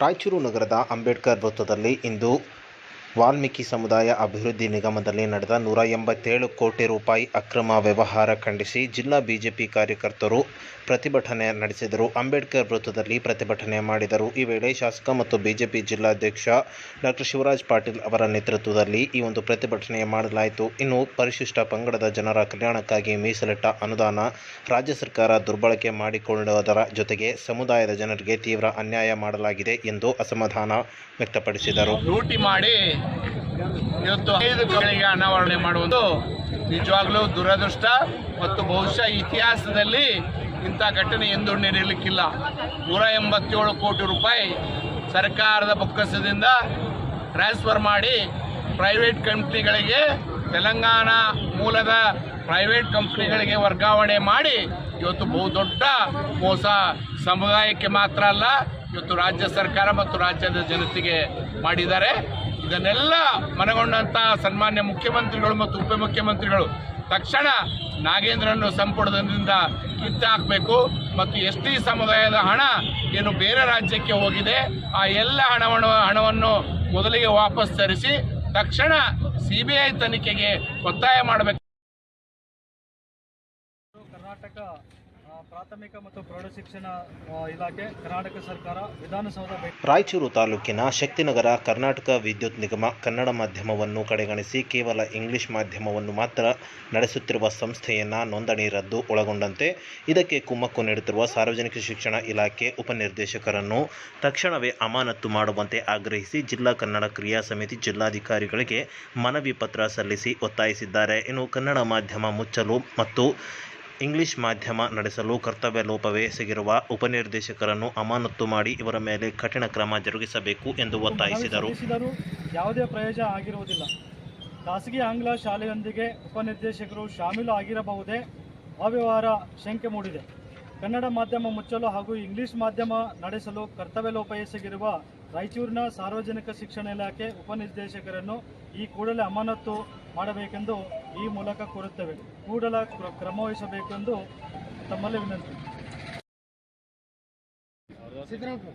ರಾಯಚೂರು ನಗರದ ಅಂಬೇಡ್ಕರ್ ವೃತ್ತದಲ್ಲಿ ಇಂದು ವಾಲ್ಮೀಕಿ ಸಮುದಾಯ ಅಭಿವೃದ್ಧಿ ನಿಗಮದಲ್ಲಿ ನಡೆದ ನೂರ ಎಂಬತ್ತೇಳು ಕೋಟಿ ರೂಪಾಯಿ ಅಕ್ರಮ ವ್ಯವಹಾರ ಖಂಡಿಸಿ ಜಿಲ್ಲಾ ಬಿಜೆಪಿ ಕಾರ್ಯಕರ್ತರು ಪ್ರತಿಭಟನೆ ನಡೆಸಿದರು. ಅಂಬೇಡ್ಕರ್ ವೃತ್ತದಲ್ಲಿ ಪ್ರತಿಭಟನೆ ಮಾಡಿದರು. ಈ ವೇಳೆ ಶಾಸಕ ಮತ್ತು ಬಿಜೆಪಿ ಜಿಲ್ಲಾಧ್ಯಕ್ಷ ಡಾಕ್ಟರ್ ಶಿವರಾಜ್ ಪಾಟೀಲ್ ಅವರ ನೇತೃತ್ವದಲ್ಲಿ ಈ ಒಂದು ಪ್ರತಿಭಟನೆ ಮಾಡಲಾಯಿತು. ಇನ್ನು ಪರಿಶಿಷ್ಟ ಪಂಗಡದ ಜನರ ಕಲ್ಯಾಣಕ್ಕಾಗಿ ಮೀಸಲಿಟ್ಟ ಅನುದಾನ ರಾಜ್ಯ ಸರ್ಕಾರ ದುರ್ಬಳಕೆ ಮಾಡಿಕೊಳ್ಳುವುದರ ಜೊತೆಗೆ ಸಮುದಾಯದ ಜನರಿಗೆ ತೀವ್ರ ಅನ್ಯಾಯ ಮಾಡಲಾಗಿದೆ ಎಂದು ಅಸಮಾಧಾನ ವ್ಯಕ್ತಪಡಿಸಿದರು. ಮಾಡಿ ಇವತ್ತು ಐದು ಕಂಪನಿಗೆ ಅನಾವರಣೆ ಮಾಡುವುದು ನಿಜವಾಗ್ಲೂ ದುರದೃಷ್ಟ ಮತ್ತು ಬಹುಶಃ ಇತಿಹಾಸದಲ್ಲಿ ಇಂಥ ಘಟನೆ ಎಂದೂ ನಡೆಯಲಿಕ್ಕಿಲ್ಲ ನೂರ ಎಂಬತ್ತೇಳು ಕೋಟಿ ರೂಪಾಯಿ ಸರ್ಕಾರದ ಬೊಕ್ಕಸದಿಂದ ಟ್ರಾನ್ಸ್ಫರ್ ಮಾಡಿ ಪ್ರೈವೇಟ್ ಕಂಪ್ನಿಗಳಿಗೆ, ತೆಲಂಗಾಣ ಮೂಲದ ಪ್ರೈವೇಟ್ ಕಂಪ್ನಿಗಳಿಗೆ ವರ್ಗಾವಣೆ ಮಾಡಿ ಇವತ್ತು ಬಹುದೊಡ್ಡ ಮೋಸ. ಸಮುದಾಯಕ್ಕೆ ಮಾತ್ರ ಅಲ್ಲ, ಇವತ್ತು ರಾಜ್ಯ ಸರ್ಕಾರ ಮತ್ತು ರಾಜ್ಯದ ಜನತೆಗೆ ಮಾಡಿದ್ದಾರೆ. ಇದನ್ನೆಲ್ಲ ಮನಗೊಂಡಂಥ ಸನ್ಮಾನ್ಯ ಮುಖ್ಯಮಂತ್ರಿಗಳು ಮತ್ತು ಉಪಮುಖ್ಯಮಂತ್ರಿಗಳು ತಕ್ಷಣ ನಾಗೇಂದ್ರನ್ನು ಸಂಪುಟದಿಂದ ಕಿತ್ತಾಕಬೇಕು ಮತ್ತು ಎಸ್ ಟಿ ಸಮುದಾಯದ ಹಣ ಏನು ಬೇರೆ ರಾಜ್ಯಕ್ಕೆ ಹೋಗಿದೆ, ಆ ಎಲ್ಲ ಹಣವನ್ನು ಹಣವನ್ನು ಮೊದಲಿಗೆ ವಾಪಸ್ ತರಿಸಿ ತಕ್ಷಣ ಸಿ ಬಿ ಐ ತನಿಖೆಗೆ ಒತ್ತಾಯ ಮಾಡಬೇಕು. ಕರ್ನಾಟಕ ಪ್ರಾಥಮಿಕ ಮತ್ತು ಪ್ರೌಢಶಿಕ್ಷಣ ಇಲಾಖೆ, ಕರ್ನಾಟಕ ಸರ್ಕಾರ, ವಿಧಾನಸೌಧ ರಾಯಚೂರು ತಾಲೂಕಿನ ಶಕ್ತಿನಗರ ಕರ್ನಾಟಕ ವಿದ್ಯುತ್ ನಿಗಮ ಕನ್ನಡ ಮಾಧ್ಯಮವನ್ನು ಕಡೆಗಣಿಸಿ ಕೇವಲ ಇಂಗ್ಲಿಷ್ ಮಾಧ್ಯಮವನ್ನು ಮಾತ್ರ ನಡೆಸುತ್ತಿರುವ ಸಂಸ್ಥೆಯನ್ನು ನೋಂದಣಿ ರದ್ದು ಒಳಗೊಂಡಂತೆ ಇದಕ್ಕೆ ಕುಮ್ಮಕ್ಕು ನೀಡುತ್ತಿರುವ ಸಾರ್ವಜನಿಕ ಶಿಕ್ಷಣ ಇಲಾಖೆ ಉಪನಿರ್ದೇಶಕರನ್ನು ತಕ್ಷಣವೇ ಅಮಾನತ್ತು ಮಾಡುವಂತೆ ಆಗ್ರಹಿಸಿ ಜಿಲ್ಲಾ ಕನ್ನಡ ಕ್ರಿಯಾ ಸಮಿತಿ ಜಿಲ್ಲಾಧಿಕಾರಿಗಳಿಗೆ ಮನವಿ ಪತ್ರ ಸಲ್ಲಿಸಿ ಒತ್ತಾಯಿಸಿದ್ದಾರೆ. ಇನ್ನು ಕನ್ನಡ ಮಾಧ್ಯಮ ಮುಚ್ಚಲು ಮತ್ತು ಇಂಗ್ಲಿಷ್ ಮಾಧ್ಯಮ ನಡೆಸಲು ಕರ್ತವ್ಯ ಲೋಪವೇ ಎಸಗಿರುವ ಉಪನಿರ್ದೇಶಕರನ್ನು ಅಮಾನತು ಮಾಡಿ ಇವರ ಮೇಲೆ ಕಠಿಣ ಕ್ರಮ ಜರುಗಿಸಬೇಕು ಎಂದು ಒತ್ತಾಯಿಸಿದರು. ಯಾವುದೇ ಪ್ರಯೋಜನ ಆಗಿರುವುದಿಲ್ಲ. ಖಾಸಗಿ ಆಂಗ್ಲ ಶಾಲೆಯೊಂದಿಗೆ ಉಪನಿರ್ದೇಶಕರು ಶಾಮೀಲು ಆಗಿರಬಹುದೇ? ಅವ್ಯವಹಾರ ಶಂಕೆ ಮೂಡಿದೆ. ಕನ್ನಡ ಮಾಧ್ಯಮ ಮುಚ್ಚಲು ಹಾಗೂ ಇಂಗ್ಲಿಷ್ ಮಾಧ್ಯಮ ನಡೆಸಲು ಕರ್ತವ್ಯ ಲೋಪ ಎಸಗಿರುವ ರಾಯಚೂರಿನ ಸಾರ್ವಜನಿಕ ಶಿಕ್ಷಣ ಇಲಾಖೆ ಉಪನಿರ್ದೇಶಕರನ್ನು ಈ ಕೂಡಲೇ ಅಮಾನತು ಮಾಡಬೇಕೆಂದು ಈ ಮೂಲಕ ಕೋರುತ್ತೇವೆ. ಕೂಡಲ ಕ್ರಮವಹಿಸಬೇಕೆಂದು ಕ್ರಮ ವಹಿಸಬೇಕೆಂದು ತಮ್ಮಲ್ಲಿ ವಿನಂತಿ.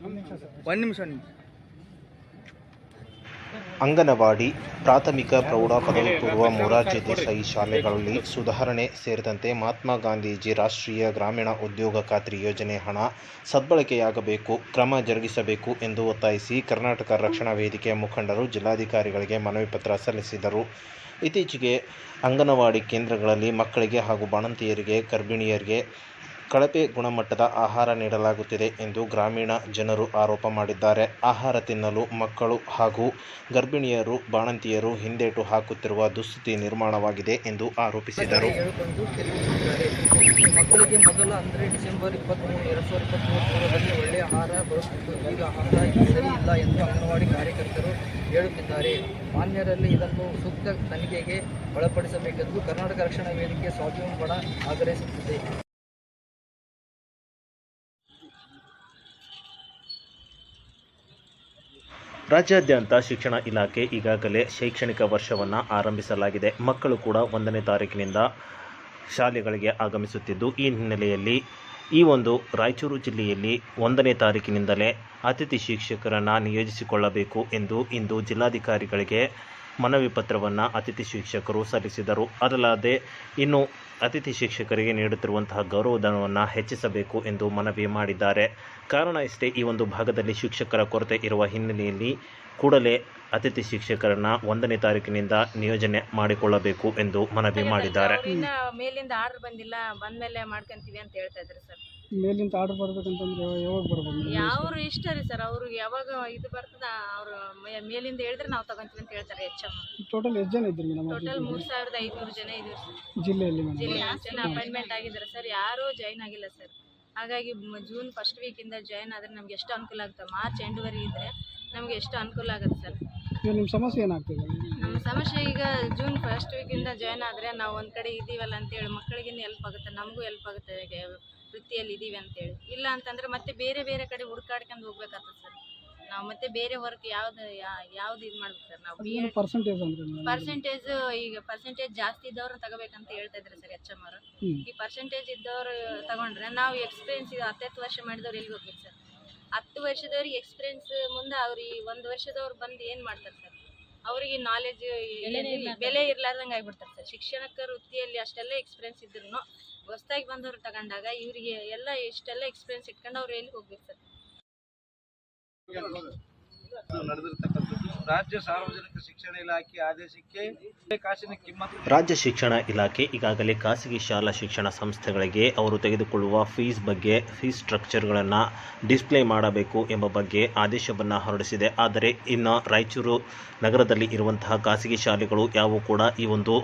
ಒಂದು ನಿಮಿಷ ಒಂದು ನಿಮಿಷ. ಅಂಗನವಾಡಿ ಪ್ರಾಥಮಿಕ ಪ್ರೌಢ ಪದವಿ ಪೂರ್ವ ಮೊರಾರ್ಜಿ ದೇಸಾಯಿ ಶಾಲೆಗಳಲ್ಲಿ ಸುಧಾರಣೆ ಸೇರಿದಂತೆ ಮಹಾತ್ಮ ಗಾಂಧೀಜಿ ರಾಷ್ಟ್ರೀಯ ಗ್ರಾಮೀಣ ಉದ್ಯೋಗ ಖಾತ್ರಿ ಯೋಜನೆ ಹಣ ಸದ್ಬಳಕೆಯಾಗಬೇಕು ಕ್ರಮ ಜರುಗಿಸಬೇಕು ಎಂದು ಒತ್ತಾಯಿಸಿ ಕರ್ನಾಟಕ ರಕ್ಷಣಾ ವೇದಿಕೆ ಮುಖಂಡರು ಜಿಲ್ಲಾಧಿಕಾರಿಗಳಿಗೆ ಮನವಿ ಪತ್ರ ಸಲ್ಲಿಸಿದರು. ಇತ್ತೀಚೆಗೆ ಅಂಗನವಾಡಿ ಕೇಂದ್ರಗಳಲ್ಲಿ ಮಕ್ಕಳಿಗೆ ಹಾಗೂ ಬಾಣಂತಿಯರಿಗೆ, ಗರ್ಭಿಣಿಯರಿಗೆ ಕಳಪೆ ಗುಣಮಟ್ಟದ ಆಹಾರ ನೀಡಲಾಗುತ್ತಿದೆ ಎಂದು ಗ್ರಾಮೀಣ ಜನರು ಆರೋಪ ಮಾಡಿದ್ದಾರೆ. ಆಹಾರ ತಿನ್ನಲು ಮಕ್ಕಳು ಹಾಗೂ ಗರ್ಭಿಣಿಯರು, ಬಾಣಂತಿಯರು ಹಿಂದೇಟು ಹಾಕುತ್ತಿರುವ ದುಸ್ಥಿತಿ ನಿರ್ಮಾಣವಾಗಿದೆ ಎಂದು ಆರೋಪಿಸಿದರು. ಮಕ್ಕಳಿಗೆ ಮೊದಲ ಅಂದರೆ ಡಿಸೆಂಬರ್ ಇಪ್ಪತ್ತ್ಮೂರು ಎರಡು ಸಾವಿರದ ಇಪ್ಪತ್ತ್ಮೂರು ಪೂರ್ವದಲ್ಲಿ ಒಳ್ಳೆಯ ಆಹಾರ ಬರುತ್ತಿತ್ತು. ಈಗ ಆಹಾರ ಸರಿ ಇಲ್ಲ ಎಂದು ಅಂಗನವಾಡಿ ಕಾರ್ಯಕರ್ತರು ಹೇಳುತ್ತಿದ್ದಾರೆ. ಮಾನ್ಯರಲ್ಲಿ ಇದನ್ನು ಸೂಕ್ತ ತನಿಖೆಗೆ ಒಳಪಡಿಸಬೇಕೆಂದು ಕರ್ನಾಟಕ ರಕ್ಷಣಾ ವೇದಿಕೆ ಸ್ವಾಭಿಮಾನ ಬಣ ಆಗ್ರಹಿಸುತ್ತಿದೆ. ರಾಜ್ಯಾದ್ಯಂತ ಶಿಕ್ಷಣ ಇಲಾಖೆ ಈಗಾಗಲೇ ಶೈಕ್ಷಣಿಕ ವರ್ಷವನ್ನು ಆರಂಭಿಸಲಾಗಿದೆ. ಮಕ್ಕಳು ಕೂಡ ಒಂದನೇ ತಾರೀಕಿನಿಂದ ಶಾಲೆಗಳಿಗೆ ಆಗಮಿಸುತ್ತಿದ್ದು, ಈ ಹಿನ್ನೆಲೆಯಲ್ಲಿ ಈ ಒಂದು ರಾಯಚೂರು ಜಿಲ್ಲೆಯಲ್ಲಿ ಒಂದನೇ ತಾರೀಕಿನಿಂದಲೇ ಅತಿಥಿ ಶಿಕ್ಷಕರನ್ನು ನಿಯೋಜಿಸಿಕೊಳ್ಳಬೇಕು ಎಂದು ಇಂದು ಜಿಲ್ಲಾಧಿಕಾರಿಗಳಿಗೆ ಮನವಿ ಪತ್ರವನ್ನು ಅತಿಥಿ ಶಿಕ್ಷಕರು ಸಲ್ಲಿಸಿದರು. ಅದಲ್ಲದೆ, ಇನ್ನು ಅತಿಥಿ ಶಿಕ್ಷಕರಿಗೆ ನೀಡುತ್ತಿರುವಂತಹ ಗೌರವಧನವನ್ನು ಹೆಚ್ಚಿಸಬೇಕು ಎಂದು ಮನವಿ ಮಾಡಿದ್ದಾರೆ. ಕಾರಣ ಇಷ್ಟೇ, ಈ ಒಂದು ಭಾಗದಲ್ಲಿ ಶಿಕ್ಷಕರ ಕೊರತೆ ಇರುವ ಹಿನ್ನೆಲೆಯಲ್ಲಿ ಕೂಡಲೇ ಅತಿಥಿ ಶಿಕ್ಷಕರನ್ನ ಒಂದನೇ ತಾರೀಕಿನಿಂದ ನಿಯೋಜನೆ ಮಾಡಿಕೊಳ್ಳಬೇಕು ಎಂದು ಮನವಿ ಮಾಡಿದ್ದಾರೆ. ಇನ್ನ ಮೇಲಿಂದ ಆರ್ಡರ್ ಬಂದಿಲ್ಲ ಬಂದ್ಮೇಲೆ ಮಾಡ್ಕೊಂತೀವಿ ಅಂತ ಹೇಳ್ತಾ ಇದ್ರು ಸರ್. ಮೇಲಿಂದ ಆರ್ಡರ್ ಬರ್ಬೇಕಂತಂದ್ರೆ ಯಾವಾಗ ಬರ್ಬೋದು ಯಾವ್ರು ಇಷ್ಟ ರೀ ಸರ್ ಅವ್ರಿಗೆ ಯಾವಾಗ ಇದು ಬರ್ತದ ಅವ್ರು ಮೇ- ಮೇಲಿಂದ ಹೇಳಿದ್ರೆ ನಾವು ತಗೊಂತೀವಿ ಅಂತ ಹೇಳ್ತಾರೆ ಎಚ್ ಎಂ ಟೋಟಲ್ ಎಷ್ಟು ಜನ ಇದ್ರಿ ಮೇಡಮ್ ಟೋಟಲ್ ಮೂರ್ ಸಾವಿರದ ಐದ್ನೂರು ಜನ ಇದ್ರು ಸರ್. ಜಿಲ್ಲೆಯಲ್ಲಿ ಜಿಲ್ಲೆ ಜನ ಅಪಾಯಿಂಟ್ಮೆಂಟ್ ಆಗಿದ್ದಾರೆ ಸರ್ ಯಾರೂ ಜಾಯ್ನ್ ಆಗಿಲ್ಲ ಸರ್. ಹಾಗಾಗಿ ಮ- ಜೂನ್ ಫಸ್ಟ್ ವೀಕಿಂದ ಜಾಯಿನ್ ಆದ್ರೆ ನಮ್ಗೆ ಎಷ್ಟು ಅನುಕೂಲ ಆಗುತ್ತೆ ಮಾರ್ಚ್ ಎಂಡ್ವರೆಗೆ ಇದ್ರೆ ನಮ್ಗೆ ಎಷ್ಟು ಅನುಕೂಲ ಆಗುತ್ತೆ ಸರ್. ನಿಮ್ಮ ಸಮಸ್ಯೆ ಏನಾಗ್ತಿದೆ? ನಮ್ಮ ಸಮಸ್ಯೆ ಈಗ ಜೂನ್ ಫಸ್ಟ್ ವೀಕಿಂದ ಜಾಯ್ನ್ ಆದರೆ ನಾವು ಒಂದು ಕಡೆ ಇದ್ದೀವಲ್ಲ ಅಂತೇಳಿ ಮಕ್ಕಳಿಗೆ ಹೆಲ್ಪ್ ಆಗುತ್ತೆ ನಮಗೂ ಹೆಲ್ಪ್ ಆಗುತ್ತೆ ಈಗ ವೃತ್ತಿಯಲ್ಲಿ ಇದ್ದೀವಿ ಅಂತೇಳಿ. ಇಲ್ಲ ಅಂತಂದ್ರೆ ಮತ್ತೆ ಬೇರೆ ಬೇರೆ ಕಡೆ ಹುಡ್ಕಾಡ್ಕೊಂಡು ಹೋಗ್ಬೇಕಾಗ್ತದೆ ಸರ್. ನಾವು ಮತ್ತೆ ಬೇರೆ ವರ್ಕ್ ಯಾವ್ದು ಯಾವ್ದು ಇದು ಮಾಡ್ಬೇಕು ಸರ್ ನಾವು ಪರ್ಸೆಂಟೇಜ್ ಅಂದ್ರೆ ಪರ್ಸೆಂಟೇಜ್ ಈಗ ಪರ್ಸೆಂಟೇಜ್ ಜಾಸ್ತಿ ಇದ್ದವ್ರು ತಗೋಬೇಕಂತ ಹೇಳ್ತಾ ಇದ್ರು ಸರ್ ಎಚ್ ಎಂ ಅವರು. ಈ ಪರ್ಸೆಂಟೇಜ್ ಇದ್ದವ್ರು ತಗೊಂಡ್ರೆ ನಾವು ಎಕ್ಸ್ಪೀರಿಯನ್ಸ್ ಈಗ ಹತ್ತತ್ತು ವರ್ಷ ಮಾಡಿದವ್ರು ಎಲ್ಲಿಗೆ ಹೋಗ್ಬೇಕು ಸರ್? ಹತ್ತು ವರ್ಷದವ್ರಿಗೆ ಎಕ್ಸ್ಪೀರಿಯನ್ಸ್ ಮುಂದೆ ಅವ್ರಿಗೆ ಒಂದು ವರ್ಷದವ್ರು ಬಂದು ಏನು ಮಾಡ್ತಾರೆ ಸರ್? ಅವರಿಗೆ ನಾಲೆಜ್ ಬೆಲೆ ಇರ್ಲಾರ್ದಂಗೆ ಆಗ್ಬಿಡ್ತಾರೆ ಸರ್. ಶಿಕ್ಷಣಕ್ಕೆ ವೃತ್ತಿಯಲ್ಲಿ ಅಷ್ಟೆಲ್ಲ ಎಕ್ಸ್ಪೀರಿಯನ್ಸ್ ಇದ್ರು ಹೊಸ್ದಾಗಿ ಬಂದವ್ರು ತಗೊಂಡಾಗ ಇವರಿಗೆ ಎಲ್ಲ ಇಷ್ಟೆಲ್ಲ ಎಕ್ಸ್ಪೀರಿಯನ್ಸ್ ಇಟ್ಕೊಂಡು ಅವ್ರು ಎಲ್ಲಿ ಹೋಗ್ಬೇಕು ಸರ್? ರಾಜ್ಯ ಶಿಕ್ಷಣ ಇಲಾಖೆ ಈಗಾಗಲೇ ಖಾಸಗಿ ಶಾಲಾ ಶಿಕ್ಷಣ ಸಂಸ್ಥೆಗಳಿಗೆ ಅವರು ತೆಗೆದುಕೊಳ್ಳುವ ಫೀಸ್ ಬಗ್ಗೆ, ಫೀಸ್ ಸ್ಟ್ರಕ್ಚರ್ಗಳನ್ನು ಡಿಸ್ಪ್ಲೇ ಮಾಡಬೇಕು ಎಂಬ ಬಗ್ಗೆ ಆದೇಶವನ್ನು ಹೊರಡಿಸಿದೆ. ಆದರೆ ಇನ್ನು ರಾಯಚೂರು ನಗರದಲ್ಲಿ ಇರುವಂತಹ ಖಾಸಗಿ ಶಾಲೆಗಳು ಯಾವುವು ಕೂಡ ಈ ಒಂದು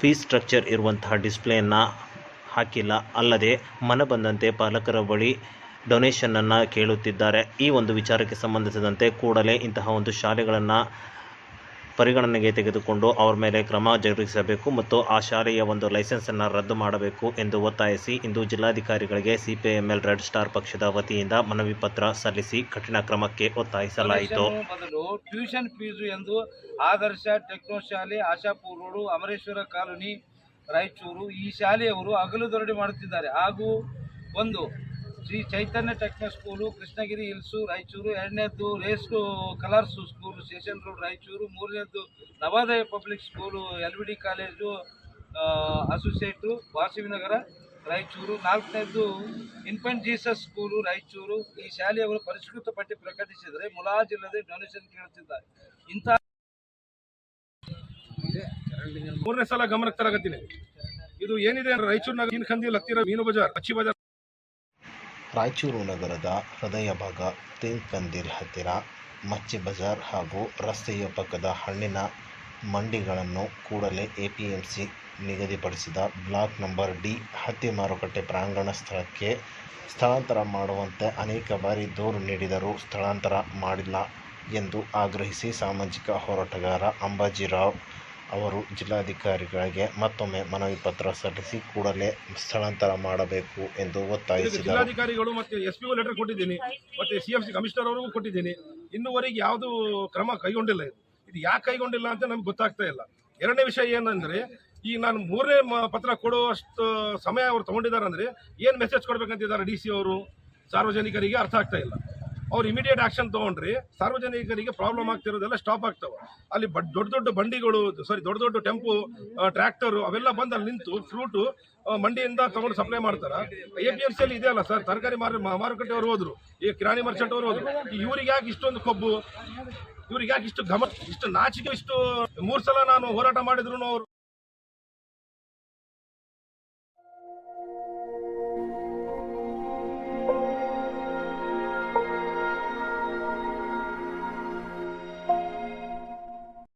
ಫೀಸ್ ಸ್ಟ್ರಕ್ಚರ್ ಇರುವಂತಹ ಡಿಸ್ಪ್ಲೇಯನ್ನು ಹಾಕಿಲ್ಲ. ಅಲ್ಲದೆ ಮನ ಬಂದಂತೆ ಪಾಲಕರ ಬಳಿ ಡೊನೇಷನನ್ನು ಕೇಳುತ್ತಿದ್ದಾರೆ. ಈ ಒಂದು ವಿಚಾರಕ್ಕೆ ಸಂಬಂಧಿಸಿದಂತೆ ಕೂಡಲೇ ಇಂತಹ ಒಂದು ಶಾಲೆಗಳನ್ನು ಪರಿಗಣನೆಗೆ ತೆಗೆದುಕೊಂಡು ಅವರ ಮೇಲೆ ಕ್ರಮ ಜರುಗಿಸಬೇಕು ಮತ್ತು ಆ ಶಾಲೆಯ ಒಂದು ಲೈಸೆನ್ಸನ್ನು ರದ್ದು ಮಾಡಬೇಕು ಎಂದು ಒತ್ತಾಯಿಸಿ ಇಂದು ಜಿಲ್ಲಾಧಿಕಾರಿಗಳಿಗೆ ಸಿಪಿಎಂಎಲ್ ರೆಡ್ ಸ್ಟಾರ್ ಪಕ್ಷದ ವತಿಯಿಂದ ಮನವಿ ಪತ್ರ ಸಲ್ಲಿಸಿ ಕಠಿಣ ಕ್ರಮಕ್ಕೆ ಒತ್ತಾಯಿಸಲಾಯಿತು. ಟ್ಯೂಷನ್ ಫೀಸು ಎಂದು ಆದರ್ಶ ಟೆಕ್ನೋ ಶಾಲೆ ಆಶಾಪುರ ರೋಡು ಅಮರೇಶ್ವರ ಕಾಲೋನಿ, ರಾಯಚೂರು ಈ ಶಾಲೆಯವರು ಅಗಲು ದೊರಡಿ ಮಾಡುತ್ತಿದ್ದಾರೆ. ಹಾಗೂ ಒಂದು Shri Chaitanya techno school, Krishnagiri hills Raichur, ಎರಡನೇದ್ದು race colours school, station road, Raichur, ಮೂರನೇದ್ದು Navodaya public school, L V D college associate, Vasavinagar, Raichur, ನಾಲ್ಕನೇದ್ದು infant Jesus school, Raichur. ಈ ಶಾಲೆಯವರು ಪರಿಷ್ಕೃತ ಪಟ್ಟಿ ಪ್ರಕಟಿಸಿದರೆ ಮುಲಾಜಿಲ್ಲದೆ ಡೊನೇಷನ್ ಕೇಳುತ್ತಿದ್ದಾರೆ. ಇಂತಹ ಮೂರನೇ ಸಲ ಗಮನಕ್ಕೆ ತರಗತ್ತೀನಿ ಇದು ಏನಿದೆ? ರಾಯಚೂರಿನ ರಾಯಚೂರಿನಾಗ ಮೀನು ಕಂದಿ ಮೀನು ಬಜಾರ್ ಅಚ್ಚಿ ಬಜಾರ್. ರಾಯಚೂರು ನಗರದ ಹೃದಯ ಭಾಗ ತೇಲ್ ಹತ್ತಿರ ಮಚ್ಚಿ ಬಜಾರ್ ಹಾಗೂ ರಸ್ತೆಯ ಪಕ್ಕದ ಹಣ್ಣಿನ ಮಂಡಿಗಳನ್ನು ಕೂಡಲೇ ಎಪಿಎಂಸಿ ನಿಗದಿಪಡಿಸಿದ ಬ್ಲಾಕ್ ನಂಬರ್ ಡಿ ಹತ್ತಿ ಮಾರುಕಟ್ಟೆ ಪ್ರಾಂಗಣ ಸ್ಥಳಕ್ಕೆ ಸ್ಥಳಾಂತರ ಮಾಡುವಂತೆ ಅನೇಕ ಬಾರಿ ದೂರು ನೀಡಿದರೂ ಸ್ಥಳಾಂತರ ಮಾಡಿಲ್ಲ ಎಂದು ಆಗ್ರಹಿಸಿ ಸಾಮಾಜಿಕ ಹೋರಾಟಗಾರ ಅಂಬಾಜಿರಾವ್ ಅವರು ಜಿಲ್ಲಾಧಿಕಾರಿಗಳಿಗೆ ಮತ್ತೊಮ್ಮೆ ಮನವಿ ಪತ್ರ ಸಲ್ಲಿಸಿ ಕೂಡಲೇ ಸ್ಥಳಾಂತರ ಮಾಡಬೇಕು ಎಂದು ಒತ್ತಾಯಿಸಿದರು. ಜಿಲ್ಲಾಧಿಕಾರಿಗಳು ಮತ್ತೆ ಎಸ್ ಪಿ ಲೆಟರ್ ಕೊಟ್ಟಿದ್ದೀನಿ, ಮತ್ತೆ ಸಿ ಎಫ್ ಸಿ ಕಮಿಷನರ್ ಅವರಿಗೂ ಕೊಟ್ಟಿದ್ದೀನಿ. ಇನ್ನುವರೆಗೆ ಯಾವುದು ಕ್ರಮ ಕೈಗೊಂಡಿಲ್ಲ ಇದು. ಯಾಕೆ ಕೈಗೊಂಡಿಲ್ಲ ಅಂತ ನಮ್ಗೆ ಗೊತ್ತಾಗ್ತಾ ಇಲ್ಲ. ಎರಡನೇ ವಿಷಯ ಏನಂದ್ರೆ ಈಗ ನಾನು ಮೂರನೇ ಪತ್ರ ಕೊಡುವಷ್ಟು ಸಮಯ ಅವ್ರು ತಗೊಂಡಿದ್ದಾರೆ ಅಂದ್ರೆ ಏನು ಮೆಸೇಜ್ ಕೊಡ್ಬೇಕಂತಿದ್ದಾರೆ ಡಿ ಸಿ ಅವರು? ಸಾರ್ವಜನಿಕರಿಗೆ ಅರ್ಥ ಆಗ್ತಾ ಇಲ್ಲ. ಅವ್ರು ಇಮಿಡಿಯೇಟ್ ಆಕ್ಷನ್ ತೊಗೊಂಡ್ರಿ, ಸಾರ್ವಜನಿಕರಿಗೆ ಪ್ರಾಬ್ಲಮ್ ಆಗ್ತಿರೋದೆಲ್ಲ ಸ್ಟಾಪ್ ಆಗ್ತಾವೆ. ಅಲ್ಲಿ ದೊಡ್ಡ ದೊಡ್ಡ ಬಂಡಿಗಳು ಸಾರಿ ದೊಡ್ಡ ದೊಡ್ಡ ಟೆಂಪು ಟ್ರ್ಯಾಕ್ಟರು ಅವೆಲ್ಲ ಬಂದು ಅಲ್ಲಿ ನಿಂತು ಫ್ರೂಟು ಮಂಡಿಯಿಂದ ತಗೊಂಡು ಸಪ್ಲೈ ಮಾಡ್ತಾರೆ. ಎ ಪಿ ಎಂ ಸಿ ಅಲ್ಲಿ ಇದೆಯಲ್ಲ ಸರ್ ತರಕಾರಿ ಮಾರು ಮಾರುಕಟ್ಟೆಯವರು ಹೋದ್ರು, ಈ ಕಿರಾಣಿ ಮರ್ಚೆಂಟ್ ಅವರು ಹೋದ್ರು. ಇವ್ರಿಗೆ ಯಾಕೆ ಇಷ್ಟೊಂದು ಕೊಬ್ಬು? ಇವ್ರಿಗೆ ಯಾಕೆ ಇಷ್ಟು ಗಮ ಇಷ್ಟು ನಾಚಿಕೆ, ಇಷ್ಟು ಮೂರು ಸಲ ನಾನು ಹೋರಾಟ ಮಾಡಿದ್ರು ಅವರು.